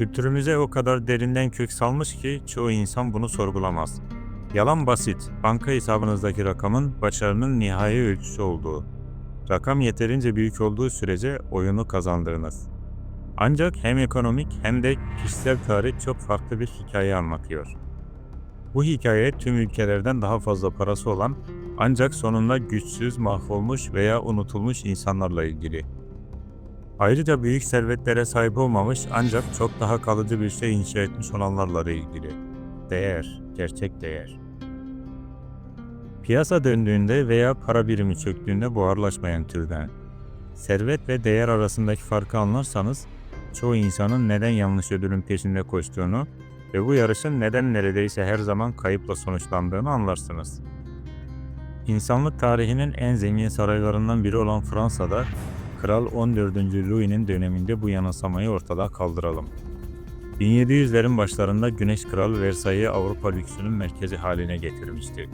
Kültürümüze o kadar derinden kök salmış ki çoğu insan bunu sorgulamaz. Yalan basit, banka hesabınızdaki rakamın başarının nihai ölçüsü olduğu. Rakam yeterince büyük olduğu sürece oyunu kazandığınız. Ancak hem ekonomik hem de kişisel tarih çok farklı bir hikaye anlatıyor. Bu hikaye tüm ülkelerden daha fazla parası olan ancak sonunda güçsüz, mahvolmuş veya unutulmuş insanlarla ilgili. Ayrıca büyük servetlere sahip olmamış ancak çok daha kalıcı bir şey inşa etmiş olanlarla ilgili. Değer, gerçek değer. Piyasa döndüğünde veya para birimi çöktüğünde buharlaşmayan türden. Servet ve değer arasındaki farkı anlarsanız, çoğu insanın neden yanlış ödülün peşinde koştuğunu ve bu yarışın neden neredeyse her zaman kayıpla sonuçlandığını anlarsınız. İnsanlık tarihinin en zengin saraylarından biri olan Fransa'da Kral 14. Louis'nin döneminde bu yanılsamayı ortada kaldıralım. 1700'lerin başlarında Güneş Kral Versailles'i Avrupa lüksünün merkezi haline getirmişti.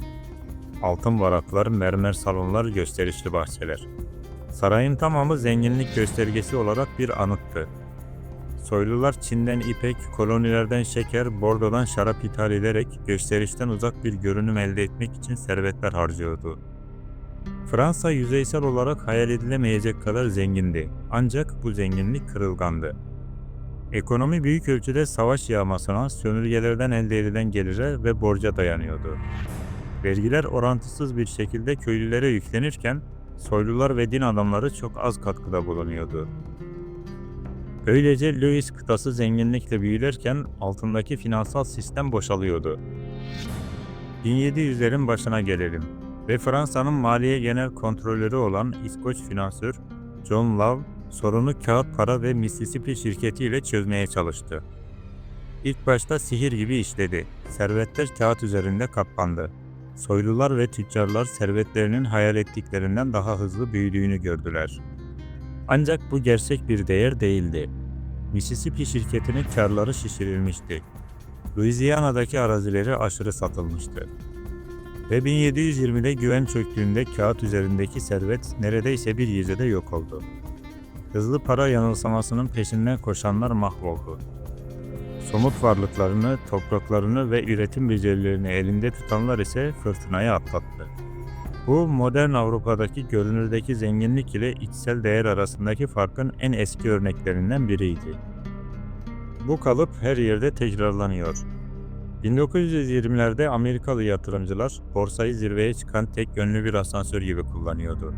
Altın varaklar, mermer salonlar, gösterişli bahçeler. Sarayın tamamı zenginlik göstergesi olarak bir anıttı. Soylular Çin'den ipek, kolonilerden şeker, Bordo'dan şarap ithal ederek gösterişten uzak bir görünüm elde etmek için servetler harcıyordu. Fransa yüzeysel olarak hayal edilemeyecek kadar zengindi. Ancak bu zenginlik kırılgandı. Ekonomi büyük ölçüde savaş yağmasına, sömürgelerden elde edilen gelire ve borca dayanıyordu. Vergiler orantısız bir şekilde köylülere yüklenirken, soylular ve din adamları çok az katkıda bulunuyordu. Böylece Louis kıtası zenginlikle büyürken altındaki finansal sistem boşalıyordu. 1700'lerin başına gelelim ve Fransa'nın maliye genel kontrolörü olan İskoç finansör John Love sorunu kağıt para ve Mississippi şirketiyle çözmeye çalıştı. İlk başta sihir gibi işledi. Servetler kağıt üzerinde katlandı. Soylular ve tüccarlar servetlerinin hayal ettiklerinden daha hızlı büyüdüğünü gördüler. Ancak bu gerçek bir değer değildi. Mississippi şirketinin karları şişirilmişti. Louisiana'daki arazileri aşırı satılmıştı. Ve 1720'de güven çöktüğünde kağıt üzerindeki servet neredeyse bir gecede yok oldu. Hızlı para yanılsamasının peşinden koşanlar mahvoldu. Somut varlıklarını, topraklarını ve üretim becerilerini elinde tutanlar ise fırtınayı atlattı. Bu modern Avrupa'daki görünürdeki zenginlik ile içsel değer arasındaki farkın en eski örneklerinden biriydi. Bu kalıp her yerde tekrarlanıyor. 1920'lerde Amerikalı yatırımcılar borsayı zirveye çıkan tek yönlü bir asansör gibi kullanıyordu.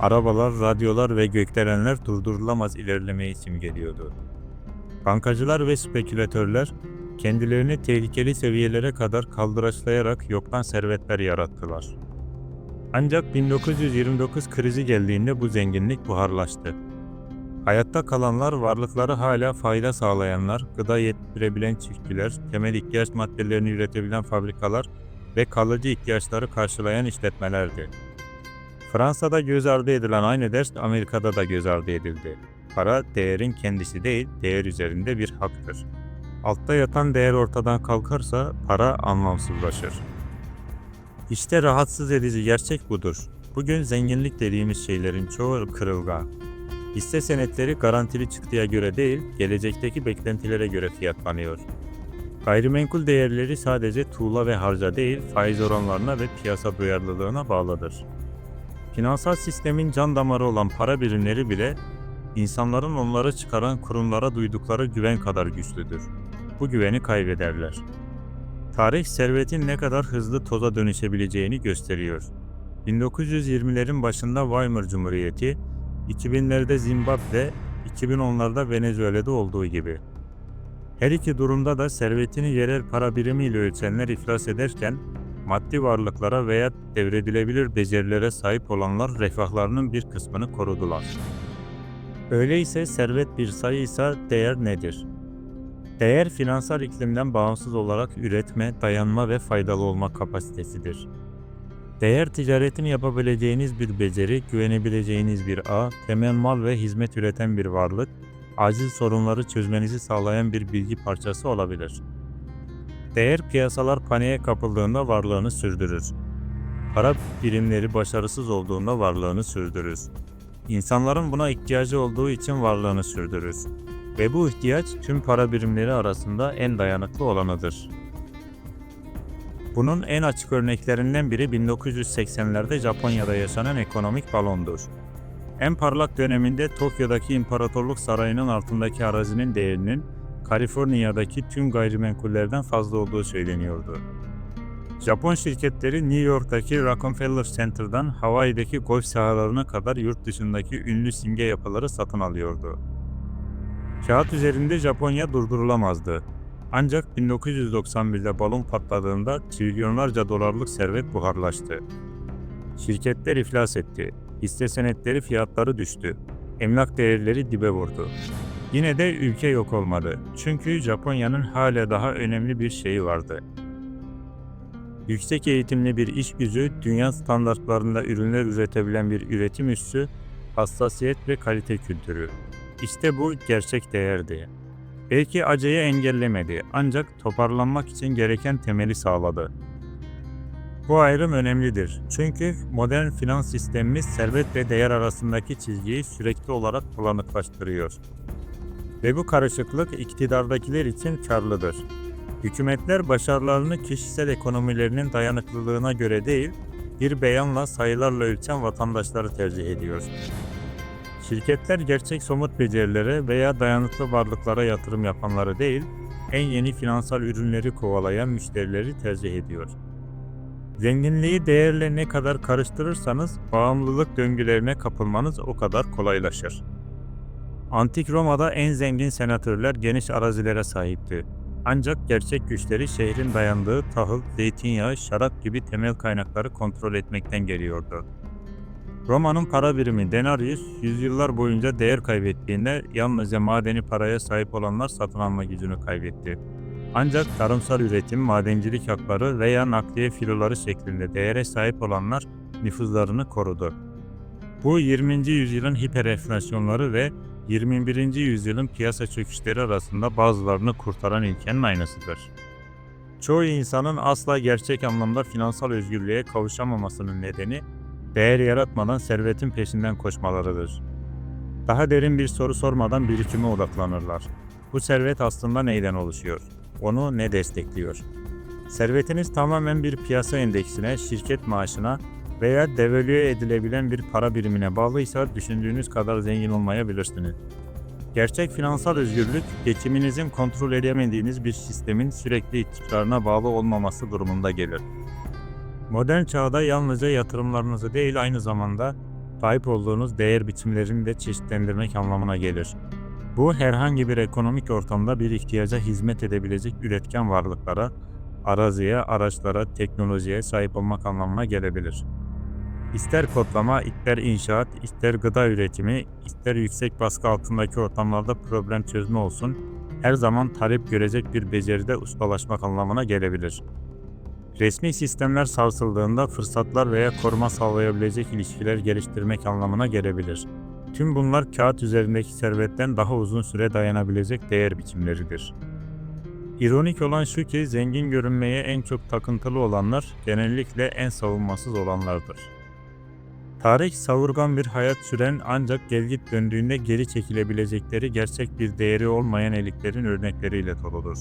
Arabalar, radyolar ve gökdelenler durdurulamaz ilerlemeyi simgeliyordu. Bankacılar ve spekülatörler kendilerini tehlikeli seviyelere kadar kaldıraçlayarak yoktan servetler yarattılar. Ancak 1929 krizi geldiğinde bu zenginlik buharlaştı. Hayatta kalanlar varlıkları hala fayda sağlayanlar, gıda yettirebilen çiftçiler, temel ihtiyaç maddelerini üretebilen fabrikalar ve kalıcı ihtiyaçları karşılayan işletmelerdi. Fransa'da göz ardı edilen aynı ders Amerika'da da göz ardı edildi. Para değerin kendisi değil, değer üzerinde bir haktır. Altta yatan değer ortadan kalkarsa para anlamsızlaşır. İşte rahatsız edici gerçek budur. Bugün zenginlik dediğimiz şeylerin çoğu kırılgan. Hisse senetleri garantili çıktıya göre değil, gelecekteki beklentilere göre fiyatlanıyor. Gayrimenkul değerleri sadece tuğla ve harca değil, faiz oranlarına ve piyasa duyarlılığına bağlıdır. Finansal sistemin can damarı olan para birimleri bile insanların onları çıkaran kurumlara duydukları güven kadar güçlüdür. Bu güveni kaybederler. Tarih servetin ne kadar hızlı toza dönüşebileceğini gösteriyor. 1920'lerin başında Weimar Cumhuriyeti, 2000'lerde Zimbabwe, 2010'larda Venezuela'da olduğu gibi. Her iki durumda da servetini yerel para birimiyle ölçenler iflas ederken, maddi varlıklara veya devredilebilir becerilere sahip olanlar refahlarının bir kısmını korudular. Öyleyse servet bir sayıysa değer nedir? Değer finansal iklimden bağımsız olarak üretme, dayanma ve faydalı olma kapasitesidir. Değer ticaretini yapabileceğiniz bir beceri, güvenebileceğiniz bir ağ, temel mal ve hizmet üreten bir varlık, acil sorunları çözmenizi sağlayan bir bilgi parçası olabilir. Değer piyasalar paniğe kapıldığında varlığını sürdürür. Para birimleri başarısız olduğunda varlığını sürdürür. İnsanların buna ihtiyacı olduğu için varlığını sürdürür. ve bu ihtiyaç tüm para birimleri arasında en dayanıklı olanıdır. Bunun en açık örneklerinden biri 1980'lerde Japonya'da yaşanan ekonomik balondur. En parlak döneminde Tokyo'daki İmparatorluk Sarayı'nın altındaki arazinin değerinin Kaliforniya'daki tüm gayrimenkullerden fazla olduğu söyleniyordu. Japon şirketleri New York'taki Rockefeller Center'dan Hawaii'deki golf sahalarına kadar yurt dışındaki ünlü simge yapıları satın alıyordu. Kağıt üzerinde Japonya durdurulamazdı. Ancak 1991'de balon patladığında trilyonlarca dolarlık servet buharlaştı. Şirketler iflas etti. Hisse senetleri fiyatları düştü. Emlak değerleri dibe vurdu. Yine de ülke yok olmadı. Çünkü Japonya'nın hala daha önemli bir şeyi vardı. Yüksek eğitimli bir iş gücü, dünya standartlarında ürünler üretebilen bir üretim üssü, hassasiyet ve kalite kültürü. İşte bu gerçek değerdi. Belki acıyı engellemedi ancak toparlanmak için gereken temeli sağladı. Bu ayrım önemlidir. Çünkü modern finans sistemimiz servet ve değer arasındaki çizgiyi sürekli olarak bulanıklaştırıyor. Ve bu karışıklık iktidardakiler için karlıdır. Hükümetler başarılarını kişisel ekonomilerinin dayanıklılığına göre değil, bir beyanla sayılarla ölçen vatandaşları tercih ediyor. Şirketler gerçek somut becerilere veya dayanıklı varlıklara yatırım yapanları değil, en yeni finansal ürünleri kovalayan müşterileri tercih ediyor. Zenginliği değerle ne kadar karıştırırsanız bağımlılık döngülerine kapılmanız o kadar kolaylaşır. Antik Roma'da en zengin senatörler geniş arazilere sahipti. Ancak gerçek güçleri şehrin dayandığı tahıl, zeytinyağı, şarap gibi temel kaynakları kontrol etmekten geliyordu. Roma'nın para birimi denarius yüzyıllar boyunca değer kaybettiğinde yalnızca madeni paraya sahip olanlar satın alma gücünü kaybetti. Ancak tarımsal üretim, madencilik hakları veya nakliye filoları şeklinde değere sahip olanlar nüfuzlarını korudu. Bu 20. yüzyılın hiperenflasyonları ve 21. yüzyılın piyasa çöküşleri arasında bazılarını kurtaran ilkenin aynısıdır. Çoğu insanın asla gerçek anlamda finansal özgürlüğe kavuşamamasının nedeni değer yaratmadan servetin peşinden koşmalarıdır. Daha derin bir soru sormadan birikime odaklanırlar. Bu servet aslında neyden oluşuyor? Onu ne destekliyor? Servetiniz tamamen bir piyasa endeksine, şirket maaşına veya devalüe edilebilen bir para birimine bağlıysa düşündüğünüz kadar zengin olmayabilirsiniz. Gerçek finansal özgürlük, geçiminizin kontrol edemediğiniz bir sistemin sürekli istikrarına bağlı olmaması durumunda gelir. Modern çağda yalnızca yatırımlarınızı değil aynı zamanda sahip olduğunuz değer biçimlerini de çeşitlendirmek anlamına gelir. Bu herhangi bir ekonomik ortamda bir ihtiyaca hizmet edebilecek üretken varlıklara, araziye, araçlara, teknolojiye sahip olmak anlamına gelebilir. İster kodlama, ister inşaat, ister gıda üretimi, ister yüksek baskı altındaki ortamlarda problem çözme olsun, her zaman talep görecek bir beceride ustalaşmak anlamına gelebilir. Resmi sistemler sarsıldığında fırsatlar veya koruma sağlayabilecek ilişkiler geliştirmek anlamına gelebilir. Tüm bunlar kağıt üzerindeki servetten daha uzun süre dayanabilecek değer biçimleridir. İronik olan şu ki zengin görünmeye en çok takıntılı olanlar genellikle en savunmasız olanlardır. Tarih savurgan bir hayat süren ancak gelgit döndüğünde geri çekilebilecekleri gerçek bir değeri olmayan eliklerin örnekleriyle doludur.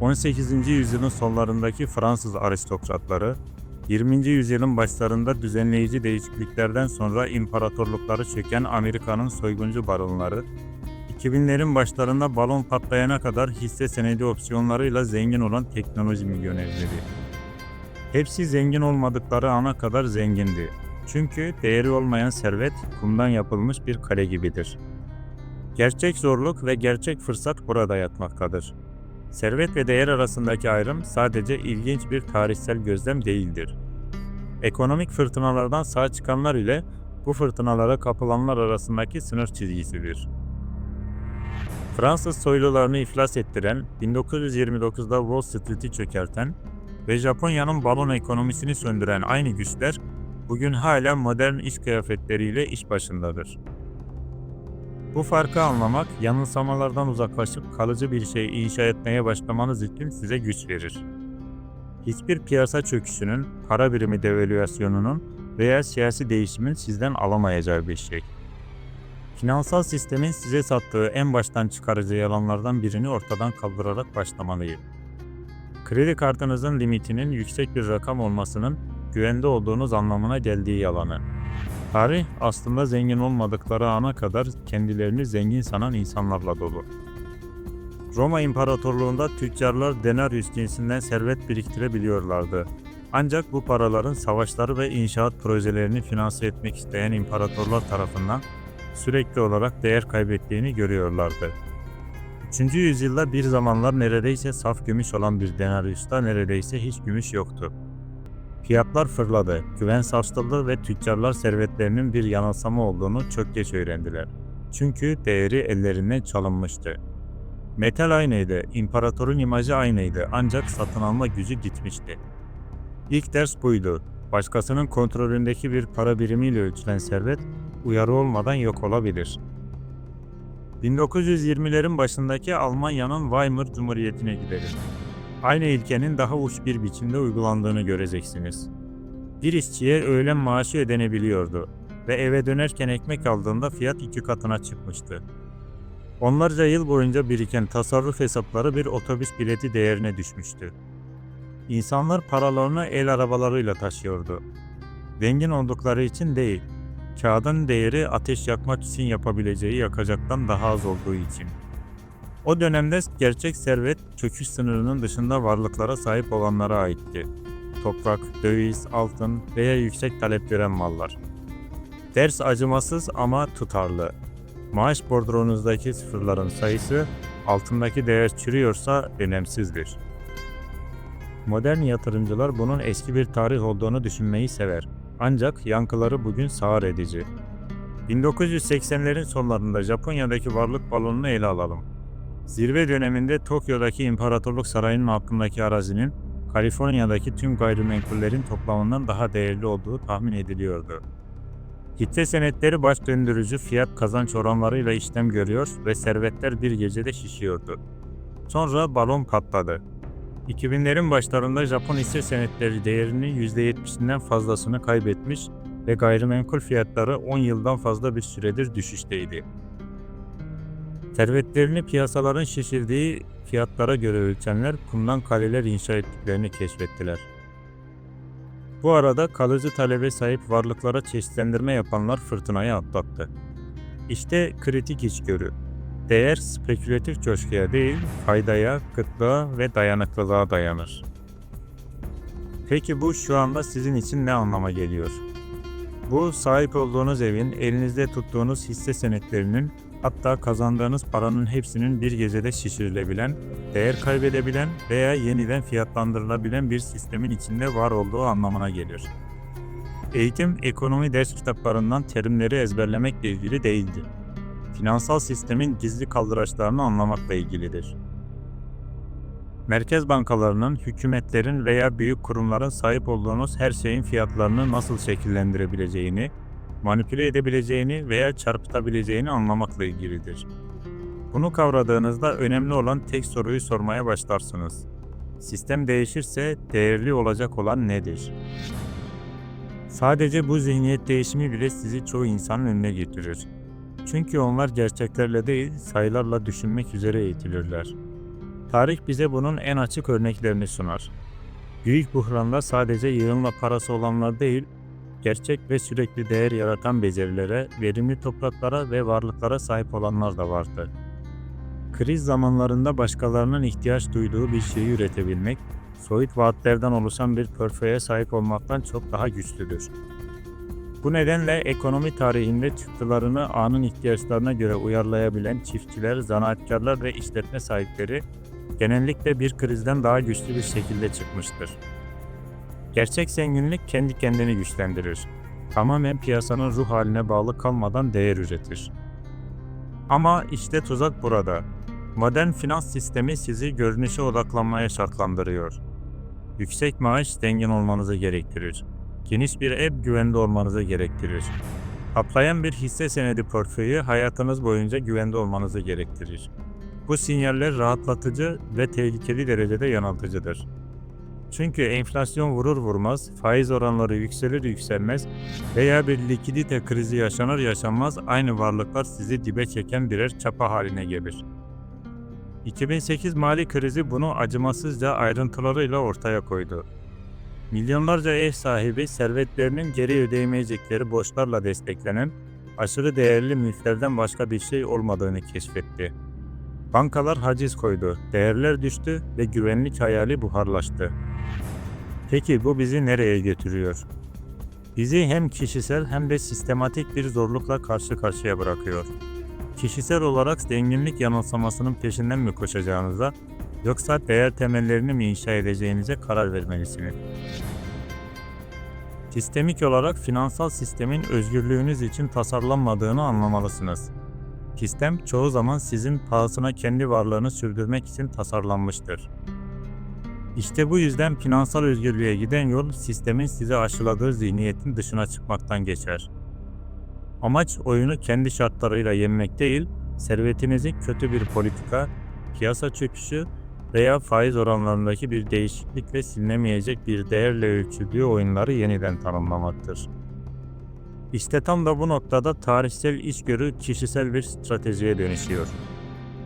18. yüzyılın sonlarındaki Fransız aristokratları, 20. yüzyılın başlarında düzenleyici değişikliklerden sonra imparatorlukları çöken Amerika'nın soyguncu baronları, 2000'lerin başlarında balon patlayana kadar hisse senedi opsiyonlarıyla zengin olan teknoloji milyonerleri. Hepsi zengin olmadıkları ana kadar zengindi. Çünkü değeri olmayan servet kumdan yapılmış bir kale gibidir. Gerçek zorluk ve gerçek fırsat burada yatmaktadır. Servet ve değer arasındaki ayrım sadece ilginç bir tarihsel gözlem değildir. Ekonomik fırtınalardan sağ çıkanlar ile bu fırtınalara kapılanlar arasındaki sınır çizgisidir. Fransız soylularını iflas ettiren, 1929'da Wall Street'i çökerten ve Japonya'nın balon ekonomisini söndüren aynı güçler bugün hala modern iş kıyafetleriyle iş başındadır. Bu farkı anlamak, yanılsamalardan uzaklaşıp kalıcı bir şey inşa etmeye başlamanız için size güç verir. Hiçbir piyasa çöküşünün, para birimi devalüasyonunun veya siyasi değişimin sizden alamayacağı bir şey. Finansal sistemin size sattığı en baştan çıkarıcı yalanlardan birini ortadan kaldırarak başlamalıyım. Kredi kartınızın limitinin yüksek bir rakam olmasının güvende olduğunuz anlamına geldiği yalanı. Tarih aslında zengin olmadıkları ana kadar kendilerini zengin sanan insanlarla dolu. Roma İmparatorluğunda tüccarlar denarius cinsinden servet biriktirebiliyorlardı. Ancak bu paraların savaşları ve inşaat projelerini finanse etmek isteyen imparatorlar tarafından sürekli olarak değer kaybettiğini görüyorlardı. 3. yüzyılda bir zamanlar neredeyse saf gümüş olan bir denariusta neredeyse hiç gümüş yoktu. Fiyatlar fırladı, güven sarsıldı ve tüccarlar servetlerinin bir yanılsama olduğunu çok geç öğrendiler. Çünkü değeri ellerinden çalınmıştı. Metal aynıydı, imparatorun imajı aynıydı ancak satın alma gücü gitmişti. İlk ders buydu. Başkasının kontrolündeki bir para birimiyle ölçülen servet uyarı olmadan yok olabilir. 1920'lerin başındaki Almanya'nın Weimar Cumhuriyeti'ne gidelim. Aynı ilkenin daha uç bir biçimde uygulandığını göreceksiniz. Bir işçiye öğlen maaşı ödenebiliyordu ve eve dönerken ekmek aldığında fiyat iki katına çıkmıştı. Onlarca yıl boyunca biriken tasarruf hesapları bir otobüs bileti değerine düşmüştü. İnsanlar paralarını el arabalarıyla taşıyordu. Zengin oldukları için değil, kağıdın değeri ateş yakmak için yapabileceği yakacaktan daha az olduğu için. O dönemde gerçek servet çöküş sınırının dışında varlıklara sahip olanlara aitti. Toprak, döviz, altın veya yüksek talep gören mallar. Ders acımasız ama tutarlı. Maaş bordronunuzdaki sıfırların sayısı altındaki değer çürüyorsa önemsizdir. Modern yatırımcılar bunun eski bir tarih olduğunu düşünmeyi sever. Ancak yankıları bugün sağır edici. 1980'lerin sonlarında Japonya'daki varlık balonunu ele alalım. Zirve döneminde Tokyo'daki İmparatorluk Sarayı'nın altındaki arazinin Kaliforniya'daki tüm gayrimenkullerin toplamından daha değerli olduğu tahmin ediliyordu. Hisse senetleri baş döndürücü fiyat kazanç oranlarıyla işlem görüyor ve servetler bir gecede şişiyordu. Sonra balon patladı. 2000'lerin başlarında Japon hisse senetleri değerinin %70'inden fazlasını kaybetmiş ve gayrimenkul fiyatları 10 yıldan fazla bir süredir düşüşteydi. Servetlerini piyasaların şişirdiği fiyatlara göre ölçenler kumdan kaleler inşa ettiklerini keşfettiler. Bu arada kalıcı talebe sahip varlıklara çeşitlendirme yapanlar fırtınayı atlattı. İşte kritik içgörü. Değer spekülatif coşkuya değil, faydaya, kıtlığa ve dayanıklılığa dayanır. Peki bu şu anda sizin için ne anlama geliyor? Bu sahip olduğunuz evin, elinizde tuttuğunuz hisse senetlerinin, hatta kazandığınız paranın hepsinin bir gecede şişirilebilen, değer kaybedebilen veya yeniden fiyatlandırılabilen bir sistemin içinde var olduğu anlamına gelir. Eğitim, ekonomi ders kitaplarından terimleri ezberlemekle ilgili değildi finansal sistemin gizli kaldıraçlarını anlamakla ilgilidir. Merkez bankalarının, hükümetlerin veya büyük kurumların sahip olduğunuz her şeyin fiyatlarını nasıl şekillendirebileceğini, manipüle edebileceğini veya çarpıtabileceğini anlamakla ilgilidir. Bunu kavradığınızda önemli olan tek soruyu sormaya başlarsınız. Sistem değişirse değerli olacak olan nedir? Sadece bu zihniyet değişimi bile sizi çoğu insanın önüne getirir. Çünkü onlar gerçeklerle değil, sayılarla düşünmek üzere eğitilirler. Tarih bize bunun en açık örneklerini sunar. Büyük buhranlar sadece yığınla parası olanlar değil, gerçek ve sürekli değer yaratan becerilere, verimli topraklara ve varlıklara sahip olanlar da vardı. Kriz zamanlarında başkalarının ihtiyaç duyduğu bir şeyi üretebilmek, soyut vaatlerden oluşan bir portföye sahip olmaktan çok daha güçlüdür. Bu nedenle ekonomi tarihinde çıktılarını anın ihtiyaçlarına göre uyarlayabilen çiftçiler, zanaatkarlar ve işletme sahipleri genellikle bir krizden daha güçlü bir şekilde çıkmıştır. Gerçek zenginlik kendi kendini güçlendirir. Tamamen piyasanın ruh haline bağlı kalmadan değer üretir. Ama işte tuzak burada. Modern finans sistemi sizi görünüşe odaklanmaya şartlandırıyor. Yüksek maaş zengin olmanızı gerektirir geniş bir ev güvende olmanızı gerektirir. Kaplayan bir hisse senedi portföyü hayatınız boyunca güvende olmanızı gerektirir. Bu sinyaller rahatlatıcı ve tehlikeli derecede yanıltıcıdır. Çünkü enflasyon vurur vurmaz, faiz oranları yükselir yükselmez veya bir likidite krizi yaşanır yaşanmaz aynı varlıklar sizi dibe çeken birer çapa haline gelir. 2008 mali krizi bunu acımasızca ayrıntılarıyla ortaya koydu. Milyonlarca ev sahibi servetlerinin geri ödeyemeyecekleri borçlarla desteklenen aşırı değerli mülklerden başka bir şey olmadığını keşfetti. Bankalar haciz koydu, değerler düştü ve güvenlik hayali buharlaştı. Peki bu bizi nereye götürüyor? Bizi hem kişisel hem de sistematik bir zorlukla karşı karşıya bırakıyor. Kişisel olarak zenginlik yanılsamasının peşinden mi koşacağınıza yoksa değer temellerini mi inşa edeceğinize karar vermelisiniz. Sistemik olarak finansal sistemin özgürlüğünüz için tasarlanmadığını anlamalısınız. Sistem çoğu zaman sizin pahasına kendi varlığını sürdürmek için tasarlanmıştır. İşte bu yüzden finansal özgürlüğe giden yol sistemin size aşıladığı zihniyetin dışına çıkmaktan geçer. Amaç oyunu kendi şartlarıyla yenmek değil, servetinizi kötü bir politika, piyasa çöküşü veya faiz oranlarındaki bir değişiklikle silinemeyecek bir değerle ölçüldüğü oyunları yeniden tanımlamaktır. İşte tam da bu noktada tarihsel içgörü kişisel bir stratejiye dönüşüyor.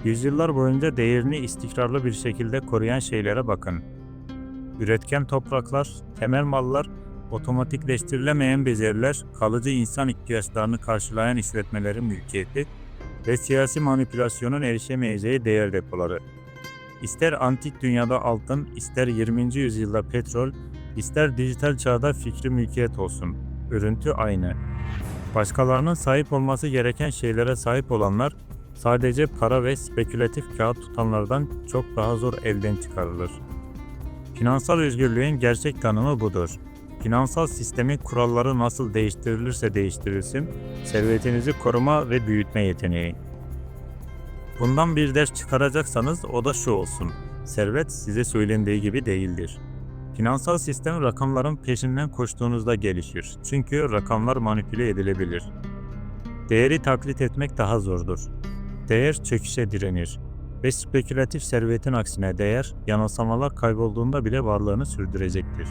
Yüzyıllar boyunca değerini istikrarlı bir şekilde koruyan şeylere bakın. Üretken topraklar, temel mallar, otomatikleştirilemeyen beceriler, kalıcı insan ihtiyaçlarını karşılayan işletmelerin mülkiyeti ve siyasi manipülasyonun erişemeyeceği değer depoları. İster antik dünyada altın, ister 20. yüzyılda petrol, ister dijital çağda fikri mülkiyet olsun. Örüntü aynı. Başkalarının sahip olması gereken şeylere sahip olanlar sadece para ve spekülatif kağıt tutanlardan çok daha zor elden çıkarılır. Finansal özgürlüğün gerçek tanımı budur. Finansal sistemin kuralları nasıl değiştirilirse değiştirilsin, servetinizi koruma ve büyütme yeteneği. Bundan bir ders çıkaracaksanız o da şu olsun. Servet size söylendiği gibi değildir. Finansal sistem rakamların peşinden koştuğunuzda gelişir. Çünkü rakamlar manipüle edilebilir. Değeri taklit etmek daha zordur. Değer çöküşe direnir. Ve spekülatif servetin aksine değer, yanılsamalar kaybolduğunda bile varlığını sürdürecektir.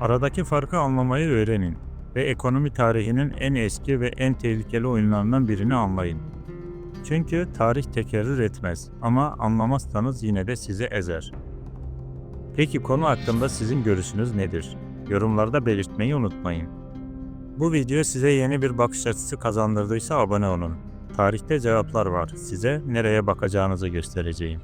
Aradaki farkı anlamayı öğrenin ve ekonomi tarihinin en eski ve en tehlikeli oyunlarından birini anlayın. Çünkü tarih tekerrür etmez ama anlamazsanız yine de sizi ezer. Peki konu hakkında sizin görüşünüz nedir? Yorumlarda belirtmeyi unutmayın. Bu video size yeni bir bakış açısı kazandırdıysa abone olun. Tarihte cevaplar var. Size nereye bakacağınızı göstereceğim.